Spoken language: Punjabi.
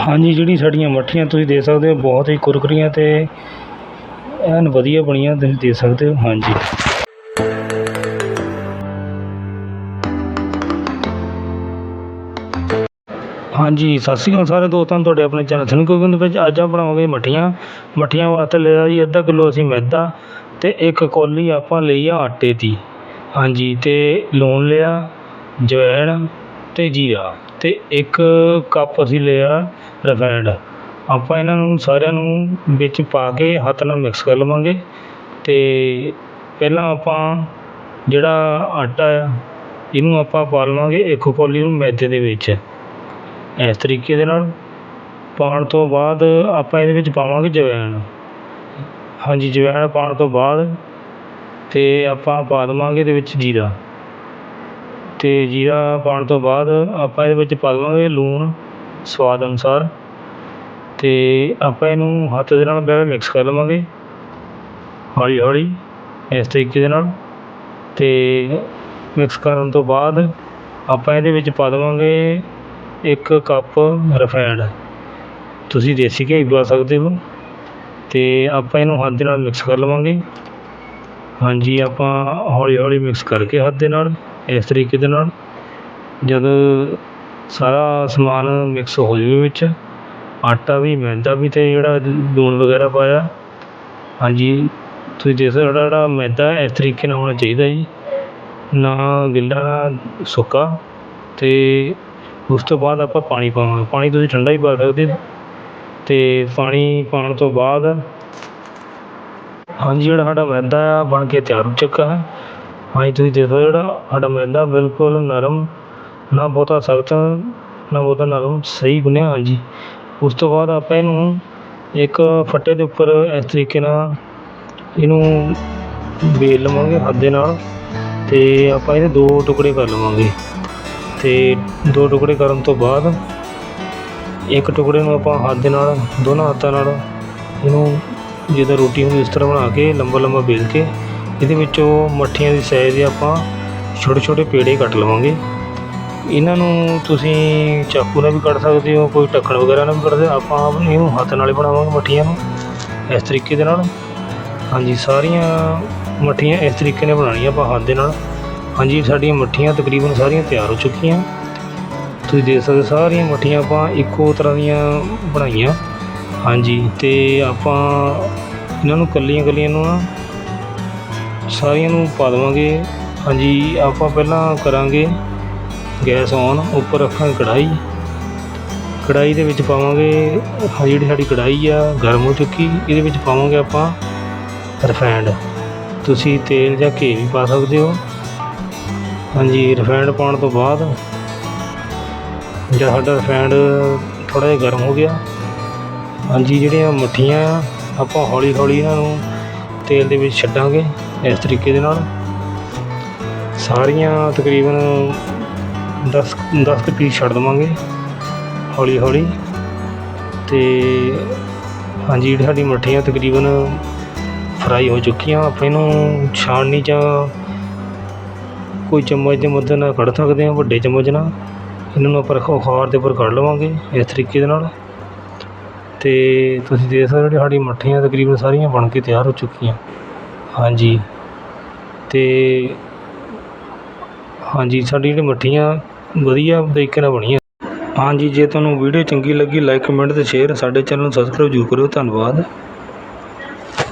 ਹਾਂਜੀ ਜਿਹੜੀ ਸਾਡੀਆਂ ਮੱਠੀਆਂ ਤੁਸੀਂ ਦੇ ਸਕਦੇ ਹੋ, ਬਹੁਤ ਹੀ ਕੁਰਕਰੀਆਂ ਅਤੇ ਐਨ ਵਧੀਆ ਬਣੀਆਂ ਤੁਸੀਂ ਦੇ ਸਕਦੇ ਹੋ, ਹਾਂਜੀ। ਹਾਂਜੀ, ਸਤਿ ਸ਼੍ਰੀ ਅਕਾਲ ਸਾਰੇ ਦੋਸਤਾਂ ਨੂੰ, ਤੁਹਾਡੇ ਆਪਣੇ ਚੈਨਲ ਸਨ ਕੁਕਿੰਗ ਵਿੱਚ ਅੱਜ ਆਪਾਂ ਬਣਾਵਾਂਗੇ ਮੱਠੀਆਂ। ਮੱਠੀਆਂ ਵਾਸਤੇ ਲਿਆ ਜੀ, ਅੱਧਾ ਕਿਲੋ ਅਸੀਂ ਮੈਦਾ ਅਤੇ ਇੱਕ ਕੌਲੀ ਆਪਾਂ ਲਈ ਆ ਆਟੇ ਦੀ। ਹਾਂਜੀ ਅਤੇ ਲੂਣ ਲਿਆ, ਜਵੈਣ ਅਤੇ ਜੀਰਾ। ਅਤੇ ਇੱਕ ਕੱਪ ਅਸੀਂ ਲਿਆ ਰਿਫਾਇੰਡ ਆਪਾਂ ਇਹਨਾਂ ਨੂੰ ਸਾਰਿਆਂ ਨੂੰ ਵਿੱਚ ਪਾ ਕੇ ਹੱਥ ਨਾਲ ਮਿਕਸ ਕਰ ਲਵਾਂਗੇ ਅਤੇ ਪਹਿਲਾਂ ਆਪਾਂ ਜਿਹੜਾ ਆਟਾ ਆ, ਇਹਨੂੰ ਆਪਾਂ ਪਾ ਲਵਾਂਗੇ ਇੱਕ ਕੌਲੀ ਨੂੰ ਮੈਦੇ ਦੇ ਵਿੱਚ। ਇਸ ਤਰੀਕੇ ਦੇ ਨਾਲ ਪਾਉਣ ਤੋਂ ਬਾਅਦ ਆਪਾਂ ਇਹਦੇ ਵਿੱਚ ਪਾਵਾਂਗੇ ਜਵੈਣ। ਹਾਂਜੀ, ਜਵੈਣ ਪਾਉਣ ਤੋਂ ਬਾਅਦ ਅਤੇ ਆਪਾਂ ਪਾ ਦੇਵਾਂਗੇ ਇਹਦੇ ਵਿੱਚ ਜੀਰਾ। ਅਤੇ ਜੀਰਾ ਪਾਉਣ ਤੋਂ ਬਾਅਦ ਆਪਾਂ ਇਹਦੇ ਵਿੱਚ ਪਾ ਦੇਵਾਂਗੇ ਲੂਣ ਸਵਾਦ ਅਨੁਸਾਰ ਅਤੇ ਆਪਾਂ ਇਹਨੂੰ ਹੱਥ ਦੇ ਨਾਲ ਪਹਿਲਾਂ ਮਿਕਸ ਕਰ ਲਵਾਂਗੇ ਹੌਲੀ ਹੌਲੀ ਇਸ ਤਰੀਕੇ ਦੇ ਨਾਲ ਅਤੇ ਮਿਕਸ ਕਰਨ ਤੋਂ ਬਾਅਦ ਆਪਾਂ ਇਹਦੇ ਵਿੱਚ ਪਾ ਦੇਵਾਂਗੇ ਇੱਕ ਕੱਪ ਰਿਫਾਇੰਡ ਤੁਸੀਂ ਦੇਸੀ ਘਿਓ ਪਾ ਸਕਦੇ ਹੋ ਅਤੇ ਆਪਾਂ ਇਹਨੂੰ ਹੱਥ ਦੇ ਨਾਲ ਮਿਕਸ ਕਰ ਲਵਾਂਗੇ। ਹਾਂਜੀ, ਆਪਾਂ ਹੌਲੀ ਹੌਲੀ ਮਿਕਸ ਕਰਕੇ ਹੱਥ ਦੇ ਨਾਲ ਇਸ ਤਰੀਕੇ ਦੇ ਨਾਲ ਜਦੋਂ ਸਾਰਾ ਸਮਾਨ ਮਿਕਸ ਹੋ ਜਾਵੇ ਵਿੱਚ, ਆਟਾ ਵੀ, ਮੈਦਾ ਵੀ ਅਤੇ ਜਿਹੜਾ ਲੂਣ ਵਗੈਰਾ ਪਾਇਆ। ਹਾਂਜੀ, ਤੁਸੀਂ ਦੇਖ ਸਕਦੇ ਜਿਹੜਾ ਜਿਹੜਾ ਮੈਦਾ ਇਸ ਤਰੀਕੇ ਨਾਲ ਹੋਣਾ ਚਾਹੀਦਾ ਜੀ। ਨਾ ਗਿੱਲਾ ਨਾ ਸੁੱਕਾ ਅਤੇ ਉਸ ਤੋਂ ਬਾਅਦ ਆਪਾਂ ਪਾਣੀ ਪਾਵਾਂਗੇ। ਪਾਣੀ ਤੁਸੀਂ ਠੰਡਾ ਹੀ ਪਾ ਸਕਦੇ ਅਤੇ ਪਾਣੀ ਪਾਉਣ ਤੋਂ ਬਾਅਦ ਹਾਂਜੀ, ਜਿਹੜਾ ਸਾਡਾ ਮੈਦਾ ਆ, ਬਣ ਕੇ ਤਿਆਰ ਹੋ ਚੁੱਕਾ ਹੈ। ਹਾਂਜੀ ਤੁਸੀਂ ਦੇਖ ਸਕਦੇ ਜਿਹੜਾ ਸਾਡਾ ਮੈਦਾ ਬਿਲਕੁਲ ਨਰਮ, ਨਾ ਬਹੁਤਾ ਸਖਤ, ਨਾ ਬਹੁਤਾ ਨਰਮ, ਸਹੀ ਗੁੰਨਿਆ ਹਾਂਜੀ ਉਸ ਤੋਂ ਬਾਅਦ ਆਪਾਂ ਇਹਨੂੰ ਇੱਕ ਫੱਟੇ ਦੇ ਉੱਪਰ ਇਸ ਤਰੀਕੇ ਨਾਲ ਇਹਨੂੰ ਵੇਲ ਲਵਾਂਗੇ ਹੱਥ ਦੇ ਨਾਲ ਅਤੇ ਆਪਾਂ ਇਹਦੇ ਦੋ ਟੁਕੜੇ ਕਰ ਲਵਾਂਗੇ। ਅਤੇ ਦੋ ਟੁਕੜੇ ਕਰਨ ਤੋਂ ਬਾਅਦ ਇੱਕ ਟੁਕੜੇ ਨੂੰ ਆਪਾਂ ਹੱਥ ਦੇ ਨਾਲ, ਦੋਨਾਂ ਹੱਥਾਂ ਨਾਲ ਇਹਨੂੰ ਜਿੱਦਾਂ ਰੋਟੀ ਹੁੰਦੀ ਉਸ ਤਰ੍ਹਾਂ ਬਣਾ ਕੇ ਲੰਬਾ ਲੰਬਾ ਵੇਲ ਕੇ ਇਹਦੇ ਵਿੱਚੋਂ ਮੱਠੀਆਂ ਦੀ ਸਾਈਜ਼ ਦੇ ਆਪਾਂ ਛੋਟੇ ਛੋਟੇ ਪੇੜੇ ਕੱਟ ਲਵਾਂਗੇ। ਇਹਨਾਂ ਨੂੰ ਤੁਸੀਂ ਚਾਕੂ ਨਾਲ ਵੀ ਕੱਟ ਸਕਦੇ ਹੋ, ਕੋਈ ਢੱਕਣ ਵਗੈਰਾ ਨਾਲ ਵੀ ਕੱਟ ਸਕਦੇ ਆਪਾਂ ਇਹਨੂੰ ਹੱਥ ਨਾਲ ਹੀ ਬਣਾਵਾਂਗੇ ਮੱਠੀਆਂ ਨੂੰ, ਇਸ ਤਰੀਕੇ ਦੇ ਨਾਲ। ਹਾਂਜੀ, ਸਾਰੀਆਂ ਮੱਠੀਆਂ ਇਸ ਤਰੀਕੇ ਨਾਲ ਬਣਾਉਣੀਆਂ ਆਪਾਂ ਹੱਥ ਦੇ ਨਾਲ। ਹਾਂਜੀ, ਸਾਡੀਆਂ ਮੱਠੀਆਂ ਤਕਰੀਬਨ ਸਾਰੀਆਂ ਤਿਆਰ ਹੋ ਚੁੱਕੀਆਂ। ਤੁਸੀਂ ਦੇਖ ਸਕਦੇ ਸਾਰੀਆਂ ਮੱਠੀਆਂ ਆਪਾਂ ਇੱਕੋ ਤਰ੍ਹਾਂ ਦੀਆਂ ਬਣਾਈਆਂ। ਹਾਂਜੀ ਅਤੇ ਆਪਾਂ ਇਹਨਾਂ ਨੂੰ ਕੱਲੀਆਂ ਕੱਲੀਆਂ ਨੂੰ ਸਾਰੀਆਂ ਨੂੰ ਪਾ ਦੇਵਾਂਗੇ। ਹਾਂਜੀ, ਆਪਾਂ ਪਹਿਲਾਂ ਕਰਾਂਗੇ ਗੈਸ ਔਨ, ਉੱਪਰ ਰੱਖਾਂਗੇ ਕੜਾਹੀ। ਕੜਾਹੀ ਦੇ ਵਿੱਚ ਪਾਵਾਂਗੇ ਆਹ ਜਿਹੜੀ ਸਾਡੀ ਕੜਾਹੀ ਆ, ਗਰਮ ਹੋ ਚੁੱਕੀ, ਇਹਦੇ ਵਿੱਚ ਪਾਵਾਂਗੇ ਆਪਾਂ ਰਿਫਾਇੰਡ। ਤੁਸੀਂ ਤੇਲ ਜਾਂ ਘੀ ਵੀ ਪਾ ਸਕਦੇ ਹੋ। ਹਾਂਜੀ, ਰਿਫਾਇੰਡ ਪਾਉਣ ਤੋਂ ਬਾਅਦ ਜਦ ਸਾਡਾ ਰਿਫਾਇੰਡ ਥੋੜ੍ਹਾ ਜਿਹਾ ਗਰਮ ਹੋ ਗਿਆ। ਹਾਂਜੀ, ਜਿਹੜੀਆਂ ਮੱਠੀਆਂ ਆ ਆਪਾਂ ਹੌਲੀ ਹੌਲੀ ਇਹਨਾਂ ਨੂੰ ਤੇਲ ਦੇ ਵਿੱਚ ਛੱਡਾਂਗੇ। ਇਸ ਤਰੀਕੇ ਦੇ ਨਾਲ। ਸਾਰੀਆਂ ਤਕਰੀਬਨ 10 10 ਕੁ ਪੀਸ ਛੱਡ ਦੇਵਾਂਗੇ, ਹੌਲੀ ਹੌਲੀ। ਅਤੇ ਹਾਂਜੀ, ਜਿਹੜੀ ਸਾਡੀ ਮੱਠੀਆਂ ਤਕਰੀਬਨ ਫਰਾਈ ਹੋ ਚੁੱਕੀਆਂ, ਆਪਾਂ ਇਹਨੂੰ ਛਾਣਨੀ ਜਾਂ ਕੋਈ ਚਮਚ ਦੇ ਮਦਦ ਨਾਲ ਕੱਢ ਸਕਦੇ ਹਾਂ, ਵੱਡੇ ਚਮਚ ਨਾਲ। ਇਹਨਾਂ ਨੂੰ ਆਪਾਂ ਅਖਾਰ ਦੇ ਉੱਪਰ ਕੱਢ ਲਵਾਂਗੇ, ਇਸ ਤਰੀਕੇ ਦੇ ਨਾਲ। ਅਤੇ ਤੁਸੀਂ ਦੇਖ ਸਕਦੇ ਹੋ, ਜਿਹੜੀ ਸਾਡੀ ਮੱਠੀਆਂ ਤਕਰੀਬਨ ਸਾਰੀਆਂ ਬਣ ਕੇ ਤਿਆਰ ਹੋ ਚੁੱਕੀਆਂ। ਹਾਂਜੀ। ਅਤੇ ਹਾਂਜੀ, ਸਾਡੀ ਜਿਹੜੀ ਮੱਠੀਆਂ ਵਧੀਆ ਤਰੀਕੇ ਨਾਲ ਬਣੀਆਂ। ਹਾਂਜੀ, ਜੇ ਤੁਹਾਨੂੰ ਵੀਡੀਓ ਚੰਗੀ ਲੱਗੀ ਲਾਈਕ ਕਮੈਂਟ ਅਤੇ ਸ਼ੇਅਰ ਸਾਡੇ ਚੈਨਲ ਨੂੰ ਸਬਸਕ੍ਰਾਈਬ ਜ਼ਰੂਰ ਕਰਿਓ। ਧੰਨਵਾਦ।